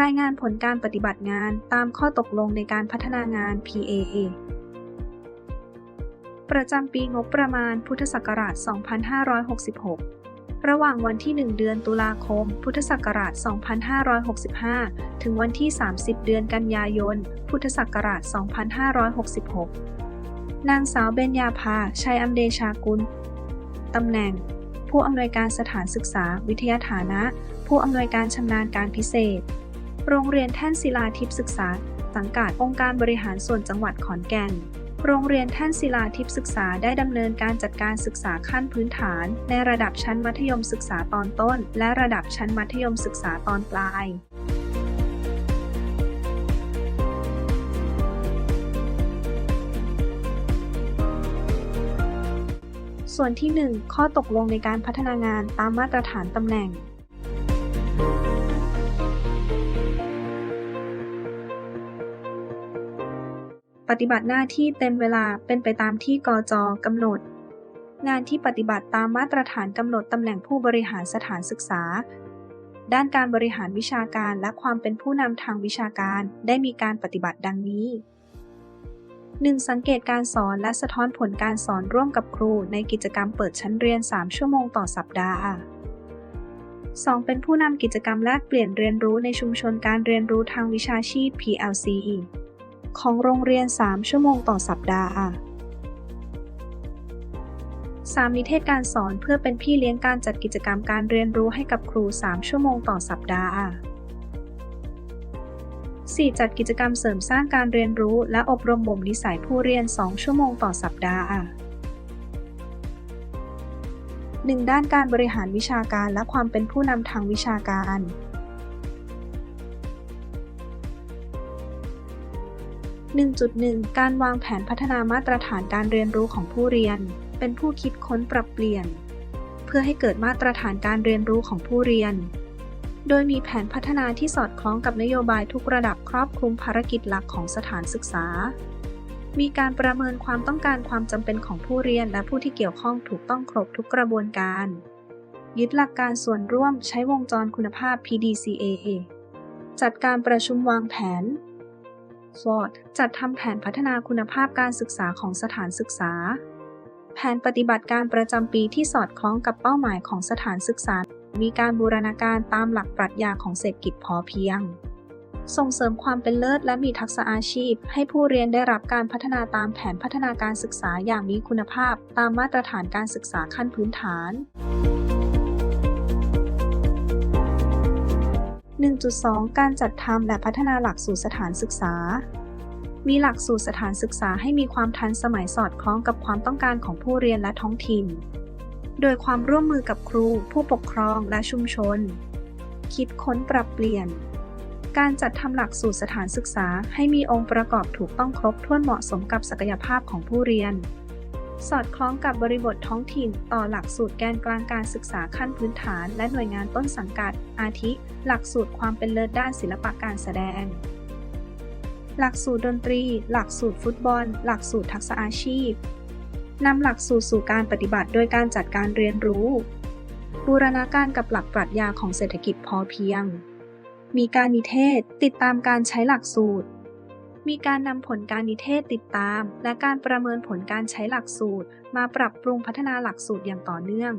รายงานผลการปฏิบัติงานตามข้อตกลงในการพัฒนางาน PAA ประจำปีงบประมาณพุทธศักราช 2566 ระหว่างวันที่ 1 เดือนตุลาคม พุทธศักราช 2565 ถึงวันที่ 30 เดือนกันยายน พุทธศักราช 2566 นางสาวเบญญาภา ชัยอัมเดชากุล ตำแหน่ง ผู้อำนวยการสถานศึกษา วิทยาฐานะ ผู้อำนวยการชำนาญการพิเศษ โรงเรียนแท่นศิลาทิพย์ศึกษา สังกัดองค์การบริหารส่วนจังหวัดขอนแก่น โรงเรียนแท่นศิลาทิพย์ศึกษาได้ดำเนินการจัดการศึกษาขั้นพื้นฐาน ในระดับชั้นมัธยมศึกษาตอนต้น และระดับชั้นมัธยมศึกษาตอนปลายส่วนที่ 1 ข้อตกลงในการพัฒนางานตามมาตรฐานตำแหน่ง ปฏิบัติหน้าที่เต็มเวลาเป็นไปตามที่กจกำหนด งานที่ปฏิบัติตามมาตรฐานกำหนดตำแหน่งผู้บริหารสถานศึกษา ด้านการบริหารวิชาการและความเป็นผู้นำทางวิชาการได้มีการปฏิบัติดังนี้ 1. สังเกตการสอนและสะท้อนผลการสอนร่วมกับครูในกิจกรรมเปิดชั้นเรียน 3 ชั่วโมงต่อสัปดาห์ 2. เป็นผู้นำกิจกรรมแลกเปลี่ยนเรียนรู้ในชุมชนการเรียนรู้ทางวิชาชีพ PLC ของโรงเรียน 3 ชั่วโมงต่อสัปดาห์ 3. นิเทศการสอนเพื่อเป็นพี่เลี้ยงการจัดกิจกรรมการเรียนรู้ให้กับครู 3 ชั่วโมงต่อสัปดาห์ 4. จัดกิจกรรมเสริมสร้างการเรียนรู้ และอบรมบ่มนิสัยผู้เรียน 2 ชั่วโมงต่อสัปดาห์ 1. ด้านการบริหารวิชาการและความเป็นผู้นำทางวิชาการ 1.1 การวางแผนพัฒนามาตรฐานการเรียนรู้ของผู้เรียน เป็นผู้คิดค้นปรับเปลี่ยน เพื่อให้เกิดมาตรฐานการเรียนรู้ของผู้เรียน โดยมีแผนพัฒนาที่สอดคล้องกับนโยบายทุกระดับครอบคลุมภารกิจหลักของสถานศึกษา มีการประเมินความต้องการความจำเป็นของผู้เรียนและผู้ที่เกี่ยวข้องถูกต้องครบทุกกระบวนการ ยึดหลักการส่วนร่วมใช้วงจรคุณภาพ PDCA จัดการประชุมวางแผน FORD จัดทำแผนพัฒนาคุณภาพการศึกษาของสถานศึกษา แผนปฏิบัติการประจำปีที่สอดคล้องกับเป้าหมายของสถานศึกษา มีการบูรณาการตามหลักปรัชญาของเศรษฐกิจพอเพียง ส่งเสริมความเป็นเลิศและมีทักษะอาชีพ ให้ผู้เรียนได้รับการพัฒนาตามแผนพัฒนาการศึกษาอย่างมีคุณภาพ ตามมาตรฐานการศึกษาขั้นพื้นฐาน 1.2 การจัดทำและพัฒนาหลักสูตรสถานศึกษา มีหลักสูตรสถานศึกษาให้มีความทันสมัยสอดคล้องกับความต้องการของผู้เรียนและท้องถิ่น โดยความร่วมมือกับครู ผู้ปกครองและชุมชน คิดค้นปรับเปลี่ยน การจัดทำหลักสูตรสถานศึกษาให้มีองค์ประกอบถูกต้องครบถ้วนเหมาะสมกับศักยภาพของผู้เรียน สอดคล้องกับบริบทท้องถิ่น ต่อหลักสูตรแกนกลางการศึกษาขั้นพื้นฐาน และหน่วยงานต้นสังกัด อาทิ หลักสูตรความเป็นเลิศด้านศิลปะการแสดง หลักสูตรดนตรี หลักสูตรฟุตบอล หลักสูตรทักษะอาชีพนำหลักสูตรสู่การปฏิบัติโดยการจัดการเรียนรู้ บูรณาการกับหลักปรัชญาของเศรษฐกิจพอเพียง มีการนิเทศติดตามการใช้หลักสูตร มีการนำผลการนิเทศติดตาม และการประเมินผลการใช้หลักสูตร มาปรับปรุงพัฒนาหลักสูตรอย่างต่อเนื่อง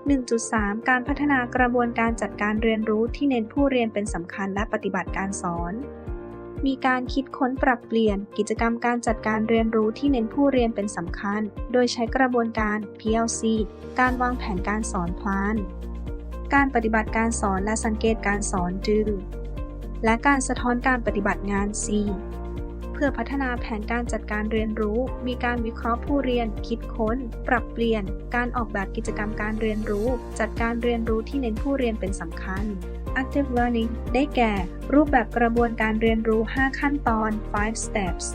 1.3 การพัฒนากระบวนการจัดการเรียนรู้ที่เน้นผู้เรียนเป็นสำคัญและปฏิบัติการสอน มีการคิดค้นปรับเปลี่ยน กิจกรรมการจัดการเรียนรู้ที่เน้นผู้เรียนเป็นสำคัญ โดยใช้กระบวนการ PLC การวางแผนการสอนพลานการปฏิบัติการสอนและสังเกตการสอนดือ และการสะท้อนการปฏิบัติงาน C เพื่อพัฒนาแผนการจัดการเรียนรู้ มีการวิเคราะห์ผู้เรียน คิดค้น ปรับเปลี่ยน การออกแบบกิจกรรมการเรียนรู้ จัดการเรียนรู้ที่เน้นผู้เรียนเป็นสำคัญ Active Learning ได้แก่ รูปแบบกระบวนการเรียนรู้ 5 ขั้นตอน 5 steps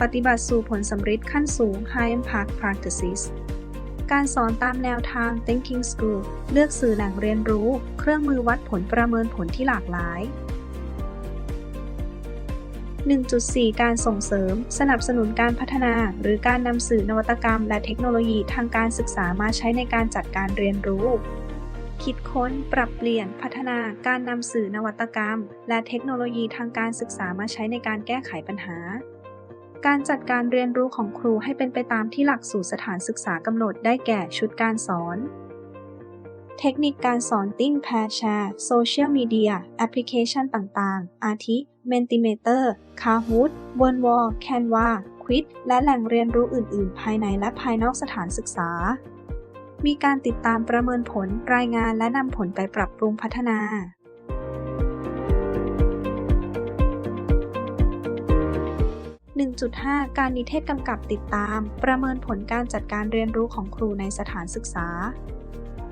ปฏิบัติสู่ผลสำฤทธิ์ขั้นสูง High Impact Practices การสอนตามแนวทาง Thinking School เลือกสื่อแหล่งเรียนรู้ เครื่องมือวัดผลประเมินผลที่หลากหลาย 1.4 การส่งเสริม สนับสนุนการพัฒนา หรือการนำสื่อนวัตกรรม และเทคโนโลยีทางการศึกษามาใช้ในการจัดการเรียนรู้ คิดค้น ปรับเปลี่ยน พัฒนา การนำสื่อนวัตกรรม และเทคโนโลยีทางการศึกษามาใช้ในการแก้ไขปัญหา การจัดการเรียนรู้ของครูให้เป็นไปตามที่หลักสูตรสถานศึกษากำหนดได้แก่ชุดการสอนเทคนิคการสอนติ้งแพร์แชร์โซเชียลมีเดียแอปพลิเคชันต่างๆ อาทิ Mentimeter Kahoot บนวอล Canva Quiz และแหล่งเรียนรู้อื่น ๆ ภายในและภายนอกสถานศึกษา มีการติดตามประเมินผลรายงานและนำผลไปปรับปรุงพัฒนา1.5 การนิเทศกำกับติดตาม ประเมินผลการจัดการเรียนรู้ของครูในสถานศึกษา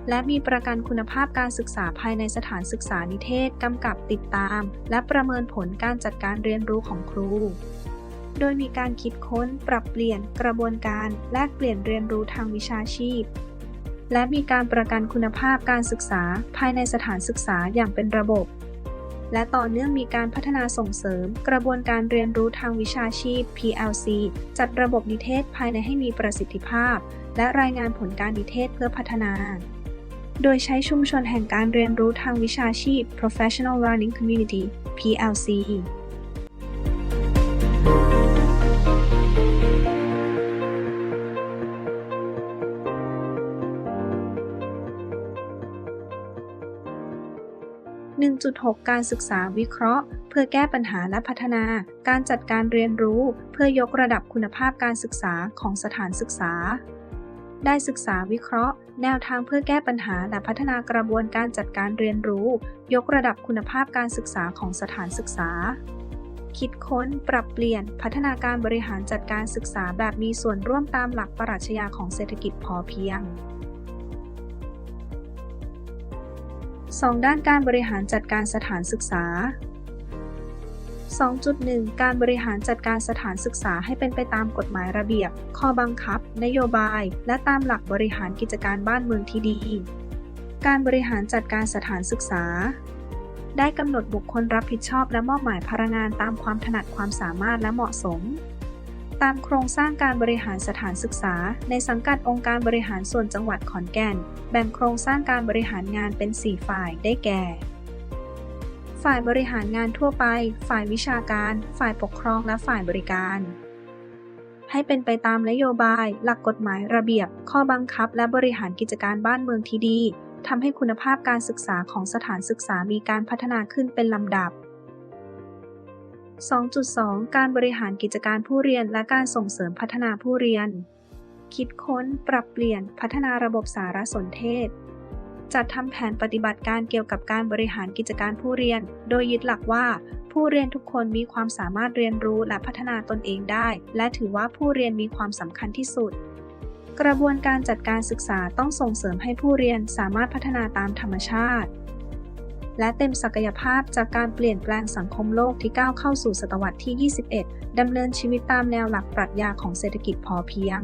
และมีประกันคุณภาพการศึกษาภายในสถานศึกษานิเทศกำกับติดตาม และประเมินผลการจัดการเรียนรู้ของครู โดยมีการคิดค้น ปรับเปลี่ยนกระบวนการ แลกเปลี่ยนเรียนรู้ทางวิชาชีพ และมีการประกันคุณภาพการศึกษาภายในสถานศึกษาอย่างเป็นระบบ และต่อเนื่องมีการพัฒนาส่งเสริม กระบวนการเรียนรู้ทางวิชาชีพ PLC จัดระบบนิเทศภายในให้มีประสิทธิภาพ และรายงานผลการนิเทศเพื่อพัฒนา โดยใช้ชุมชนแห่งการเรียนรู้ทางวิชาชีพ Professional Learning Community PLC 1.6 การศึกษาวิเคราะห์ เพื่อแก้ปัญหาและพัฒนา การจัดการเรียนรู้ เพื่อยกระดับคุณภาพการศึกษาของสถานศึกษา ได้ศึกษาวิเคราะห์ แนวทางเพื่อแก้ปัญหาและพัฒนากระบวนการจัดการเรียนรู้ ยกระดับคุณภาพการศึกษาของสถานศึกษา คิดค้น ปรับเปลี่ยน พัฒนาการบริหารจัดการศึกษาแบบมีส่วนร่วมตามหลักปรัชญาของเศรษฐกิจพอเพียง2ด้านการบริหารจัดการสถานศึกษา 2.1 การบริหารจัดการสถานศึกษาให้เป็นไปตามกฎหมายระเบียบ ข้อบังคับ นโยบาย และตามหลักบริหารกิจการบ้านเมืองที่ดี การบริหารจัดการสถานศึกษา ได้กำหนดบุคคลรับผิดชอบและมอบหมายพนักงานตามความถนัดความสามารถและเหมาะสม ตามโครงสร้างการบริหารสถานศึกษา ในสังกัดองค์การบริหารส่วนจังหวัดขอนแก่น แบ่งโครงสร้างการบริหารงานเป็น 4 ฝ่าย ได้แก่ ฝ่ายบริหารงานทั่วไป ฝ่ายวิชาการ ฝ่ายปกครองและฝ่ายบริการ ให้เป็นไปตามนโยบาย หลักกฎหมายระเบียบ ข้อบังคับ และบริหารกิจการบ้านเมืองที่ดีทำให้คุณภาพการศึกษาของสถานศึกษามีการพัฒนาขึ้นเป็นลำดับ 2.2 การบริหารกิจการผู้เรียนและการส่งเสริมพัฒนาผู้เรียน คิดค้น ปรับเปลี่ยน พัฒนาระบบสารสนเทศ จัดทำแผนปฏิบัติการเกี่ยวกับการบริหารกิจการผู้เรียน โดยยึดหลักว่า ผู้เรียนทุกคนมีความสามารถเรียนรู้และพัฒนาตนเองได้ และถือว่าผู้เรียนมีความสำคัญที่สุด กระบวนการจัดการศึกษาต้องส่งเสริมให้ผู้เรียนสามารถพัฒนาตามธรรมชาติ และเต็มศักยภาพจากการเปลี่ยนแปลงสังคมโลกที่ก้าวเข้าสู่ศตวรรษที่ 21 ดำเนินชีวิตตามแนวหลักปรัชญาของเศรษฐกิจพอเพียง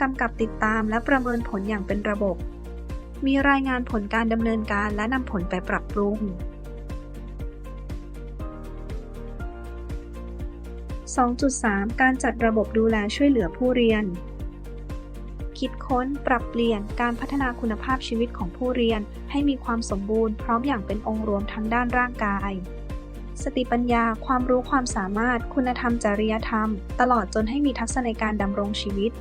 กำกับติดตามและประเมินผลอย่างเป็นระบบ มีรายงานผลการดำเนินการและนำผลไปปรับปรุง 2.3 การจัดระบบดูแลช่วยเหลือผู้เรียน คิดค้นปรับเปลี่ยนการพัฒนาคุณภาพชีวิตของผู้เรียนให้มีความสมบูรณ์พร้อมอย่างเป็นองค์รวมทั้งด้านร่างกาย สติปัญญา ความรู้ความสามารถ คุณธรรมจริยธรรม ตลอดจนให้มีทักษะในการดำรงชีวิต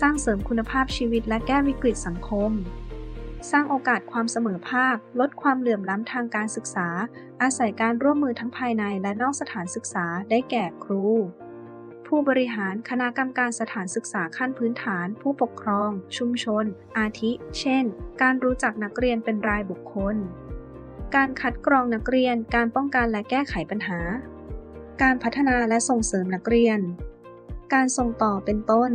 สร้างเสริมคุณภาพชีวิตและแก้วิกฤตสังคม สร้างโอกาสความเสมอภาค ลดความเหลื่อมล้ำทางการศึกษา อาศัยการร่วมมือทั้งภายในและนอกสถานศึกษาได้แก่ครู ผู้บริหารคณะกรรมการสถานศึกษาขั้นพื้นฐาน ผู้ปกครอง ชุมชน อาทิ เช่น การรู้จักนักเรียนเป็นรายบุคคล การคัดกรองนักเรียน การป้องกันและแก้ไขปัญหา การพัฒนาและส่งเสริมนักเรียน การส่งต่อเป็นต้น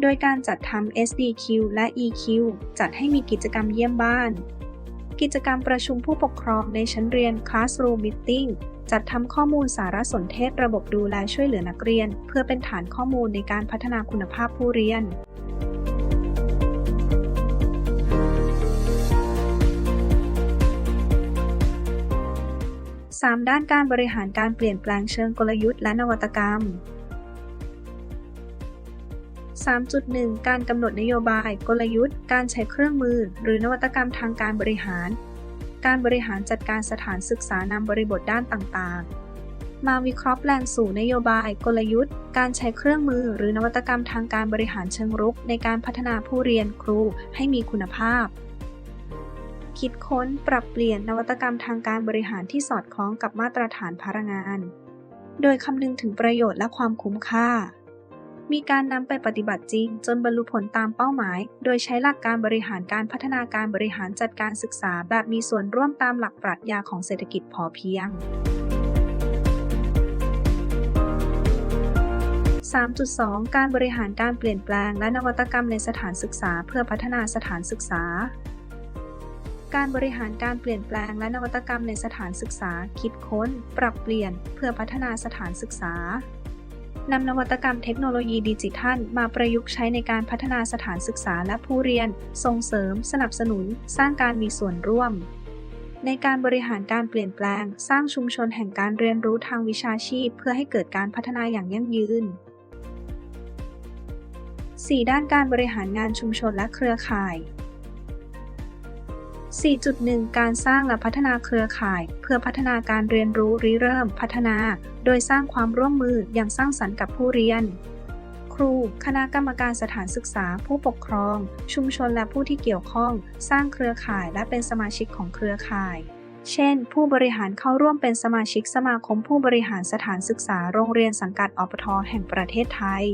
โดยการจัดทำ SDQ และ EQ จัดให้มีกิจกรรมเยี่ยมบ้าน กิจกรรมประชุมผู้ปกครองในชั้นเรียน Classroom Meeting จัดทำข้อมูลสารสนเทศระบบดูแลช่วยเหลือนักเรียน เพื่อเป็นฐานข้อมูลในการพัฒนาคุณภาพผู้เรียน 3. ด้านการบริหารการเปลี่ยนแปลงเชิงกลยุทธ์และนวัตกรรม 3.1 การกำหนดนโยบาย กลยุทธ์ การใช้เครื่องมือ หรือนวัตกรรมทางการบริหาร การบริหารจัดการสถานศึกษานำบริบทด้านต่างๆ มาวิเคราะห์แปลงสู่นโยบาย กลยุทธ์ การใช้เครื่องมือ หรือนวัตกรรมทางการบริหารเชิงรุก ในการพัฒนาผู้เรียนครูให้มีคุณภาพ คิดค้นปรับเปลี่ยนนวัตกรรมทางการบริหารที่สอดคล้องกับมาตรฐานพลังงาน โดยคำนึงถึงประโยชน์และความคุ้มค่า มีการนำไปปฏิบัติจริง จนบรรลุผลตามเป้าหมาย โดยใช้หลักการบริหารการพัฒนาการบริหารจัดการศึกษา แบบมีส่วนร่วมตามหลักปรัชญาของเศรษฐกิจพอเพียง 3.2 การบริหารการเปลี่ยนแปลงและนวัตกรรมในสถานศึกษา เพื่อพัฒนาสถานศึกษาการบริหารการเปลี่ยนแปลงและนวัตกรรมในสถานศึกษา คิดค้น ปรับเปลี่ยน เพื่อพัฒนาสถานศึกษา นำนวัตกรรมเทคโนโลยีดิจิทัล มาประยุกต์ใช้ในการพัฒนาสถานศึกษาและผู้เรียน ส่งเสริม สนับสนุน สร้างการมีส่วนร่วม ในการบริหารการเปลี่ยนแปลง สร้างชุมชนแห่งการเรียนรู้ทางวิชาชีพ เพื่อให้เกิดการพัฒนาอย่างยั่งยืน 4 ด้านการบริหารงานชุมชนและเครือข่าย 4.1 การสร้างและพัฒนาเครือข่าย เพื่อพัฒนาการเรียนรู้ริเริ่มพัฒนา โดยสร้างความร่วมมืออย่างสร้างสรรค์กับผู้เรียน ครู คณะกรรมการสถานศึกษา ผู้ปกครอง ชุมชนและผู้ที่เกี่ยวข้อง สร้างเครือข่ายและเป็นสมาชิกของเครือข่าย เช่น ผู้บริหารเข้าร่วมเป็นสมาชิกสมาคมผู้บริหารสถานศึกษาโรงเรียนสังกัดอปทแห่งประเทศไทย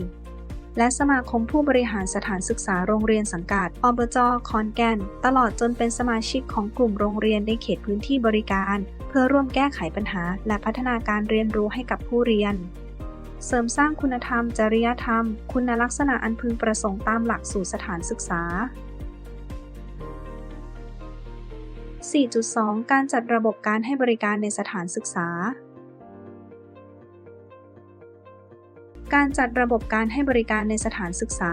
และสมาคมผู้บริหารสถานศึกษาโรงเรียนสังกัดอบจขอนแก่น ตลอดจนเป็นสมาชิกของกลุ่มโรงเรียนในเขตพื้นที่บริการ เพื่อร่วมแก้ไขปัญหา และพัฒนาการเรียนรู้ให้กับผู้เรียน เสริมสร้างคุณธรรม จริยธรรม คุณลักษณะอันพึงประสงค์ตามหลักสู่สถานศึกษา 4.2 การจัดระบบการให้บริการในสถานศึกษา การจัดระบบการให้บริการในสถานศึกษา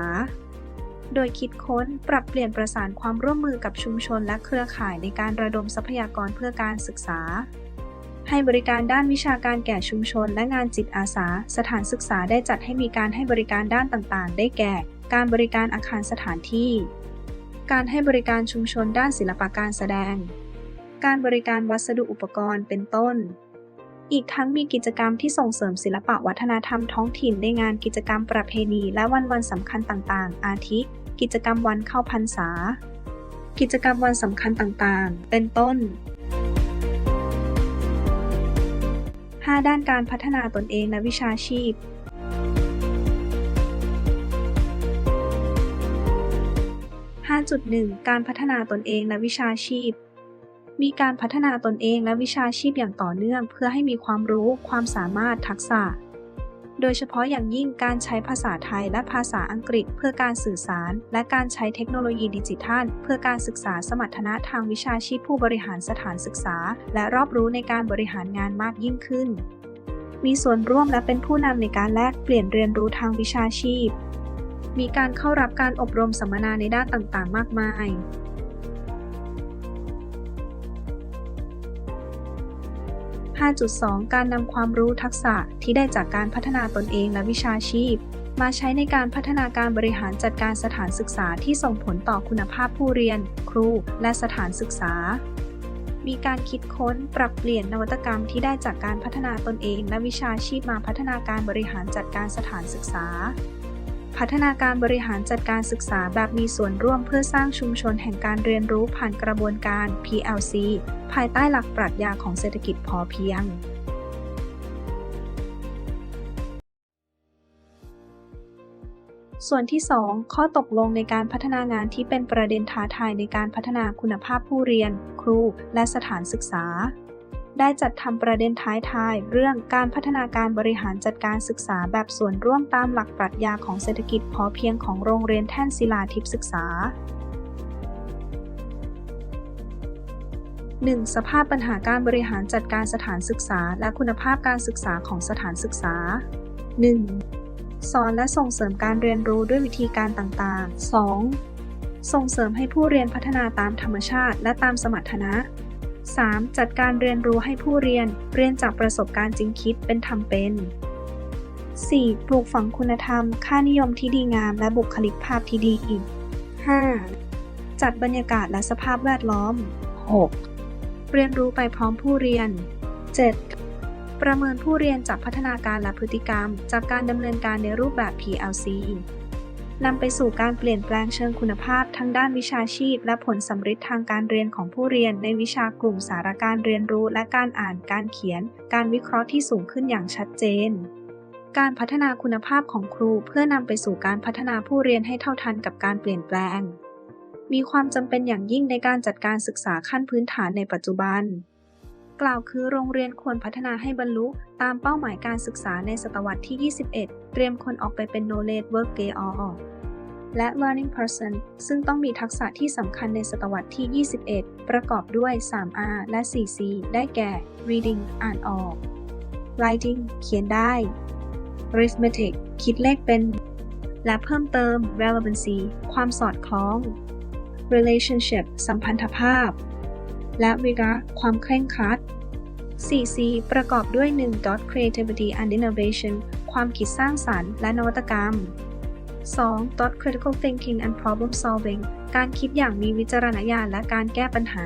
โดยคิดค้นปรับเปลี่ยนประสานความร่วมมือกับชุมชนและเครือข่ายในการระดมทรัพยากรเพื่อการศึกษา ให้บริการด้านวิชาการแก่ชุมชนและงานจิตอาสา สถานศึกษาได้จัดให้มีการให้บริการด้านต่างๆ ได้แก่ การบริการอาคารสถานที่ การให้บริการชุมชนด้านศิลปะการแสดง การบริการวัสดุอุปกรณ์เป็นต้น อีกทั้งมีกิจกรรมที่ส่งเสริมศิลปะวัฒนธรรมท้องถิ่นในงานกิจกรรมประเพณีและวันวันสำคัญต่างๆ อาทิ กิจกรรมวันเข้าพรรษา กิจกรรมวันสำคัญต่างๆ เป็นต้น 5 ด้านการพัฒนาตนเองและวิชาชีพ5.1 การพัฒนาตนเองและวิชาชีพ มีการพัฒนาตนเองและวิชาชีพอย่างต่อเนื่อง เพื่อให้มีความรู้ ความสามารถ ทักษะ โดยเฉพาะอย่างยิ่งการใช้ภาษาไทยและภาษาอังกฤษ เพื่อการสื่อสาร และการใช้เทคโนโลยีดิจิทัล เพื่อการศึกษาสมรรถนะทางวิชาชีพผู้บริหารสถานศึกษา และรอบรู้ในการบริหารงานมากยิ่งขึ้น มีส่วนร่วมและเป็นผู้นำในการแลกเปลี่ยนเรียนรู้ทางวิชาชีพ มีการเข้ารับการอบรมสัมมนาในด้านต่างๆ มากมาย 5.2 การนำความรู้ทักษะที่ได้จากการพัฒนาตนเองและวิชาชีพ มาใช้ในการพัฒนาการบริหารจัดการสถานศึกษาที่ส่งผลต่อคุณภาพผู้เรียน ครู และสถานศึกษา มีการคิดค้นปรับเปลี่ยนนวัตกรรมที่ได้จากการพัฒนาตนเองและวิชาชีพมาพัฒนาการบริหารจัดการสถานศึกษา พัฒนาการบริหารจัดการศึกษาแบบมีส่วนร่วมเพื่อสร้างชุมชนแห่งการเรียนรู้ผ่านกระบวนการ PLC ภายใต้หลักปรัชญาของเศรษฐกิจพอเพียงส่วนที่ 2 ข้อตกลงในการพัฒนางานที่เป็นประเด็นท้าทายในการพัฒนาคุณภาพผู้เรียน ครู และสถานศึกษา ได้จัดทำประเด็นท้ายทายเรื่องการพัฒนาการบริหารจัดการศึกษาแบบส่วนร่วมตามหลักปรัชญาของเศรษฐกิจพอเพียงของโรงเรียนแท่นศิลาทิพย์ศึกษา 1. สภาพปัญหาการบริหารจัดการสถานศึกษา และคุณภาพการศึกษาของสถานศึกษา 1. สอนและส่งเสริมการเรียนรู้ด้วยวิธีการต่างๆ 2. ส่งเสริมให้ผู้เรียนพัฒนาตามธรรมชาติและตามสมรรถนะ 3. จัดการเรียนรู้ให้ผู้เรียน เรียนจากประสบการณ์จริงคิดเป็นทำเป็น 4. ปลูกฝังคุณธรรม ค่านิยมที่ดีงาม และบุคลิกภาพที่ดี 5. จัดบรรยากาศและสภาพแวดล้อม 6. เรียนรู้ไปพร้อมผู้เรียน 7. ประเมินผู้เรียนจากพัฒนาการและพฤติกรรม จากการดำเนินการในรูปแบบ PLC นำไปสู่การเปลี่ยนแปลงเชิงคุณภาพทั้งด้านวิชาชีพ และผลสำฤทธิ์ทางการเรียนของผู้เรียน ในวิชากลุ่มสารการเรียนรู้ และการอ่านการเขียน การวิเคราะห์ที่สูงขึ้นอย่างชัดเจนการพัฒนาคุณภาพของครูเพื่อนำไปสู่การพัฒนาผู้เรียนให้เท่าทันกับการเปลี่ยนแปลง มีความจำเป็นอย่างยิ่งในการจัดการศึกษาขั้นพื้นฐานในปัจจุบัน กล่าวคือโรงเรียนควรพัฒนาให้บรรลุตามเป้าหมายการศึกษาในศตวรรษที่ 21 เตรียมคนออกไปเป็น knowledge worker และ learning person ซึ่งต้องมีทักษะที่สำคัญในศตวรรษที่ 21 ประกอบด้วย 3R และ 4C ได้แก่ reading อ่านออก writing เขียนได้ arithmetic คิดเลขเป็น และเพิ่มเติม relevancy ความสอดคล้อง relationship สัมพันธภาพ และ rigor ความเคร่งครัด 4C ประกอบด้วย 1. dot creativity and innovation ความคิดสร้างสรรค์และนวัตกรรม 2. dot critical thinking and problem solving การคิดอย่างมีวิจารณญาณและการแก้ปัญหา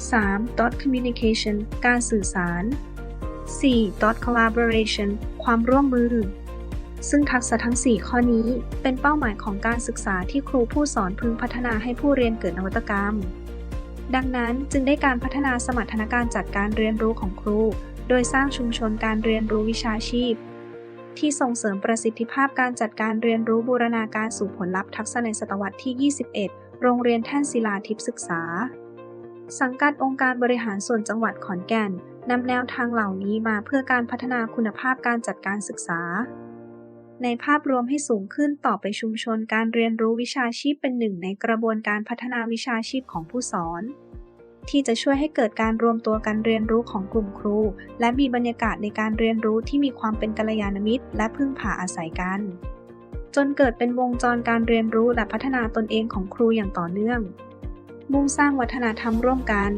3. dot communication การสื่อสาร 4. dot collaboration ความร่วมมือ ซึ่งทักษะทั้ง 4 ข้อนี้เป็นเป้าหมายของการศึกษาที่ครูผู้สอนพึงพัฒนาให้ผู้เรียนเกิดนวัตกรรม ดังนั้นจึงได้การพัฒนาสมรรถนะการจัดการเรียนรู้ของครู โดยสร้างชุมชนการเรียนรู้วิชาชีพ ที่ส่งเสริมประสิทธิภาพการจัดการเรียนรู้บูรณาการสู่ผลลัพธ์ทักษะในศตวรรษที่ 21 โรงเรียนแท่นศิลาทิพย์ศึกษา สังกัดองค์การบริหารส่วนจังหวัดขอนแก่นนำแนวทางเหล่านี้มาเพื่อการพัฒนาคุณภาพการจัดการศึกษา ในภาพรวมให้สูงขึ้นต่อไปชุมชนการเรียนรู้วิชาชีพเป็นหนึ่งในกระบวนการพัฒนาวิชาชีพของผู้สอน ที่จะช่วยให้เกิดการรวมตัวกันเรียนรู้ของกลุ่มครู และมีบรรยากาศในการเรียนรู้ที่มีความเป็นกัลยาณมิตร และพึ่งพาอาศัยกัน จนเกิดเป็นวงจรการเรียนรู้และพัฒนาตนเองของครูอย่างต่อเนื่อง มุ่งสร้างวัฒนธรรมร่วมกัน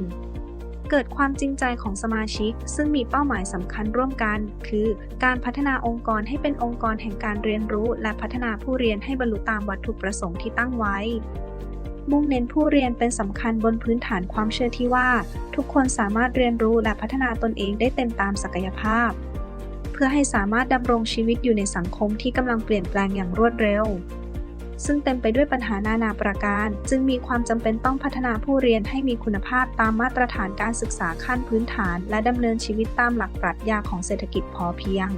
เกิดความจริงใจของสมาชิก ซึ่งมีเป้าหมายสำคัญร่วมกัน คือการพัฒนาองค์กรให้เป็นองค์กรแห่งการเรียนรู้ และพัฒนาผู้เรียนให้บรรลุตามวัตถุประสงค์ที่ตั้งไว้ มุ่งเน้นผู้เรียนเป็นสำคัญบนพื้นฐานความเชื่อที่ว่า ทุกคนสามารถเรียนรู้และพัฒนาตนเองได้เต็มตามศักยภาพ เพื่อให้สามารถดำรงชีวิตอยู่ในสังคมที่กำลังเปลี่ยนแปลงอย่างรวดเร็ว ซึ่งเต็มไปด้วยปัญหานานาประการ จึงมีความจำเป็นต้องพัฒนาผู้เรียนให้มีคุณภาพตามมาตรฐานการศึกษาขั้นพื้นฐาน และดำเนินชีวิตตามหลักปรัชญาของเศรษฐกิจพอเพียง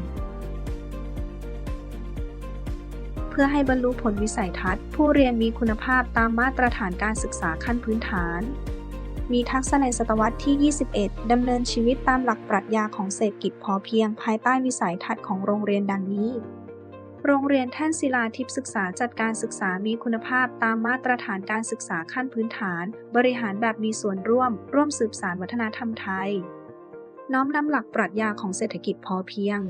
เพื่อให้บรรลุผลวิสัยทัศน์ ผู้เรียนมีคุณภาพตามมาตรฐานการศึกษาขั้นพื้นฐาน มีทักษะในศตวรรษที่ 21 ดำเนินชีวิตตามหลักปรัชญาของเศรษฐกิจพอเพียงภายใต้วิสัยทัศน์ของโรงเรียนดังนี้ โรงเรียนแท่นศิลาทิพย์ศึกษาจัดการศึกษามีคุณภาพตามมาตรฐานการศึกษาขั้นพื้นฐาน บริหารแบบมีส่วนร่วม ร่วมสืบสานวัฒนธรรมไทย น้อมนำหลักปรัชญาของเศรษฐกิจพอเพียง